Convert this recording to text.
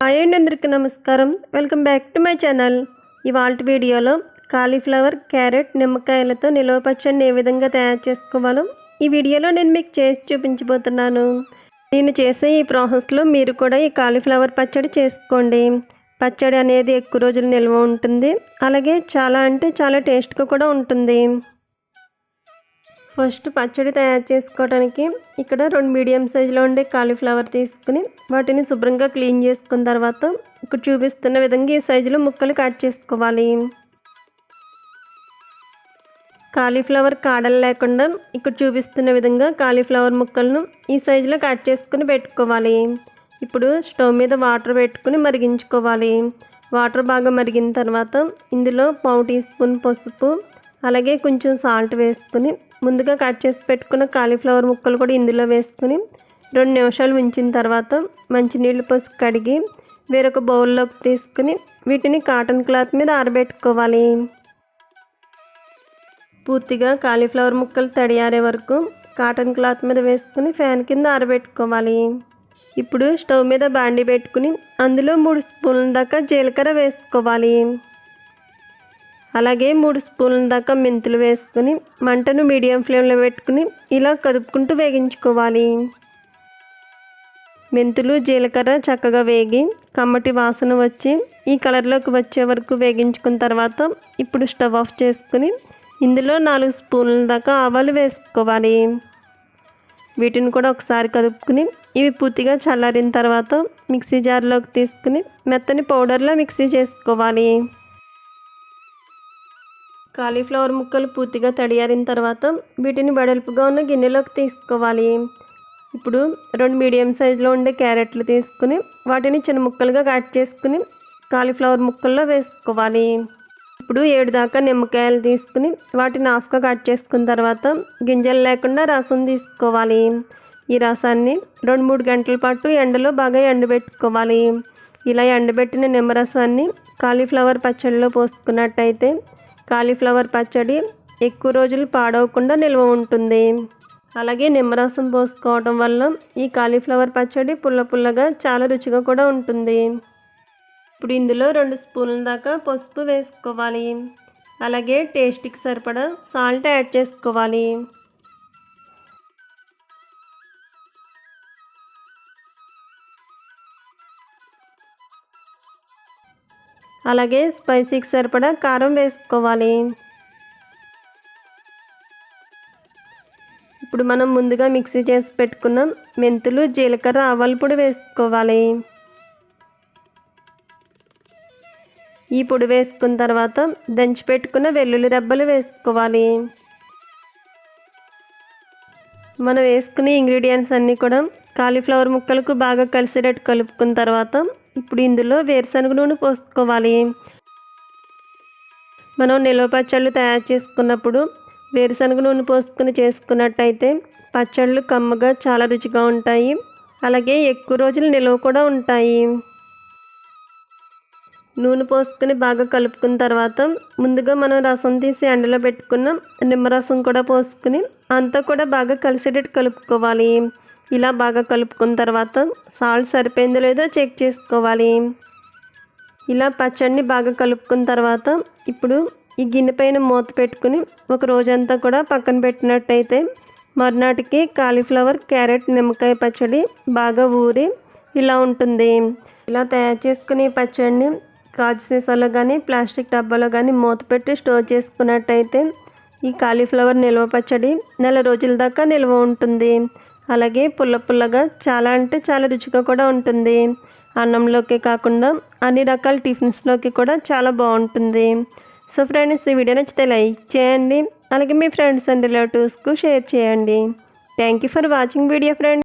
Hi అండి అందరికీ నమస్కారం. Welcome back to my channel. ఇవాళ వీడియోలో కాలీఫ్లవర్ క్యారెట్ నిమ్మకాయలతో నిల్వ పచ్చడిని ఏ విధంగా తయారు చేసుకోవాలో ఈ వీడియోలో నేను మీకు చేసి చూపించబోతున్నాను. నేను చేసే ఈ ప్రాసెస్లో మీరు కూడా ఈ కాలీఫ్లవర్ పచ్చడి చేసుకోండి. పచ్చడి అనేది ఎక్కువ రోజులు నిల్వ ఉంటుంది. అలాగే చాలా అంటే చాలా టేస్ట్గా కూడా ఉంటుంది. ఫస్ట్ పచ్చడి తయారు చేసుకోవడానికి ఇక్కడ రెండు మీడియం సైజులో ఉండే కాలీఫ్లవర్ తీసుకుని వాటిని శుభ్రంగా క్లీన్ చేసుకున్న తర్వాత ఇక్కడ చూపిస్తున్న విధంగా ఈ సైజులో ముక్కలు కట్ చేసుకోవాలి. కాలీఫ్లవర్ కాడలు లేకుండా ఇక్కడ చూపిస్తున్న విధంగా కాలీఫ్లవర్ ముక్కలను ఈ సైజులో కట్ చేసుకుని పెట్టుకోవాలి. ఇప్పుడు స్టవ్ మీద వాటర్ పెట్టుకుని మరిగించుకోవాలి. వాటర్ బాగా మరిగిన తర్వాత ఇందులో పావు టీ స్పూన్ పసుపు అలాగే కొంచెం సాల్ట్ వేసుకుని ముందుగా కట్ చేసి పెట్టుకున్న కాలీఫ్లవర్ ముక్కలు కూడా ఇందులో వేసుకుని రెండు నిమిషాలు ఉంచిన తర్వాత మంచినీళ్ళు పోసి కడిగి వేరొక బౌల్లోకి తీసుకుని వీటిని కాటన్ క్లాత్ మీద ఆరబెట్టుకోవాలి. పూర్తిగా కాలీఫ్లవర్ ముక్కలు తడియారే వరకు కాటన్ క్లాత్ మీద వేసుకుని ఫ్యాన్ కింద ఆరబెట్టుకోవాలి. ఇప్పుడు స్టవ్ మీద బాండి పెట్టుకుని అందులో మూడు స్పూన్ల దాకా జీలకర్ర వేసుకోవాలి. అలాగే మూడు స్పూన్ల దాకా మెంతులు వేసుకుని మంటను మీడియం ఫ్లేమ్లో పెట్టుకుని ఇలా కదుపుకుంటూ వేగించుకోవాలి. మెంతులు జీలకర్ర చక్కగా వేగి కమ్మటి వాసన వచ్చి ఈ కలర్లోకి వచ్చే వరకు వేగించుకున్న తర్వాత ఇప్పుడు స్టవ్ ఆఫ్ చేసుకుని ఇందులో నాలుగు స్పూన్ల దాకా ఆవాలు వేసుకోవాలి. వీటిని కూడా ఒకసారి కదుపుకుని ఇవి పూర్తిగా చల్లారిన తర్వాత మిక్సీ జార్లోకి తీసుకుని మెత్తని పౌడర్లో మిక్సీ చేసుకోవాలి. కాలీఫ్లవర్ ముక్కలు పూర్తిగా తడియారిన తర్వాత వీటిని వెడల్పుగా ఉన్న గిన్నెలోకి తీసుకోవాలి. ఇప్పుడు రెండు మీడియం సైజులో ఉండే క్యారెట్లు తీసుకుని వాటిని చిన్న ముక్కలుగా కట్ చేసుకుని కాలీఫ్లవర్ ముక్కల్లో వేసుకోవాలి. ఇప్పుడు ఏడు దాకా నిమ్మకాయలు తీసుకుని వాటిని హాఫ్గా కట్ చేసుకున్న తర్వాత గింజలు లేకుండా రసం తీసుకోవాలి. ఈ రసాన్ని రెండు మూడు గంటల పాటు ఎండలో బాగా ఎండబెట్టుకోవాలి. ఇలా ఎండబెట్టిన నిమ్మరసాన్ని కాలీఫ్లవర్ పచ్చడిలో పోసుకున్నట్టయితే కాలీఫ్లవర్ పచ్చడి ఎక్కువ రోజులు పాడవకుండా నిల్వ ఉంటుంది. అలాగే నిమ్మరసం పోసుకోవడం వల్ల ఈ కాలీఫ్లవర్ పచ్చడి పుల్ల పుల్లగా చాలా రుచిగా కూడా ఉంటుంది. ఇప్పుడు ఇందులో రెండు స్పూన్ల దాకా పసుపు వేసుకోవాలి. అలాగే టేస్ట్కి సరిపడా సాల్ట్ యాడ్ చేసుకోవాలి. అలాగే స్పైసీకి సరిపడా కారం వేసుకోవాలి. ఇప్పుడు మనం ముందుగా మిక్సీ చేసి పెట్టుకున్న మెంతులు జీలకర్ర ఆవాల పొడి వేసుకోవాలి. ఈ పొడి వేసుకున్న తర్వాత దంచి పెట్టుకున్న వెల్లుల్లి రెబ్బలు వేసుకోవాలి. మనం వేసుకునే ఇంగ్రీడియంట్స్ అన్నీ కూడా కాలీఫ్లవర్ ముక్కలకు బాగా కలిసేటట్టు కలుపుకున్న తర్వాత ఇప్పుడు ఇందులో వేరుశనగ నూనె పోసుకోవాలి. మనం నిల్వ పచ్చళ్ళు తయారు చేసుకున్నప్పుడు వేరుశనగ నూనె పోసుకుని చేసుకున్నట్టయితే పచ్చళ్ళు కమ్మగా చాలా రుచిగా ఉంటాయి. అలాగే ఎక్కువ రోజులు నిల్వ కూడా ఉంటాయి. నూనె పోసుకుని బాగా కలుపుకున్న తర్వాత ముందుగా మనం రసం తీసి ఎండలో పెట్టుకున్న నిమ్మరసం కూడా పోసుకుని అంతా కూడా బాగా కలిసేటట్టు కలుపుకోవాలి. ఇలా బాగా కలుపుకున్న తర్వాత సాల్ట్ సరిపోయిందో లేదో చెక్ చేసుకోవాలి. ఇలా పచ్చడిని బాగా కలుపుకున్న తర్వాత ఇప్పుడు ఈ గిన్నె పైన మూత పెట్టుకుని ఒక రోజంతా కూడా పక్కన పెట్టినట్టయితే మరునాటికి కాలీఫ్లవర్ క్యారెట్ నిమ్మకాయ పచ్చడి బాగా ఊరి ఇలా ఉంటుంది. ఇలా తయారు చేసుకుని పచ్చడిని కాజు సీసాలో కానీ ప్లాస్టిక్ డబ్బాలో కానీ మూత పెట్టి స్టోర్ చేసుకున్నట్టయితే ఈ కాలీఫ్లవర్ నిల్వ పచ్చడి నెల రోజుల దాకా నిల్వ ఉంటుంది. అలాగే పుల్ల పుల్లగా చాలా అంటే చాలా రుచిగా కూడా ఉంటుంది. అన్నంలోకి కాకుండా అన్ని రకాల టిఫిన్స్లోకి కూడా చాలా బాగుంటుంది. సో ఫ్రెండ్స్ ఈ వీడియో నచ్చితే లైక్ చేయండి. అలాగే మీ ఫ్రెండ్స్ అండ్ రిలేటివ్స్కు షేర్ చేయండి. Thank you for watching video friends.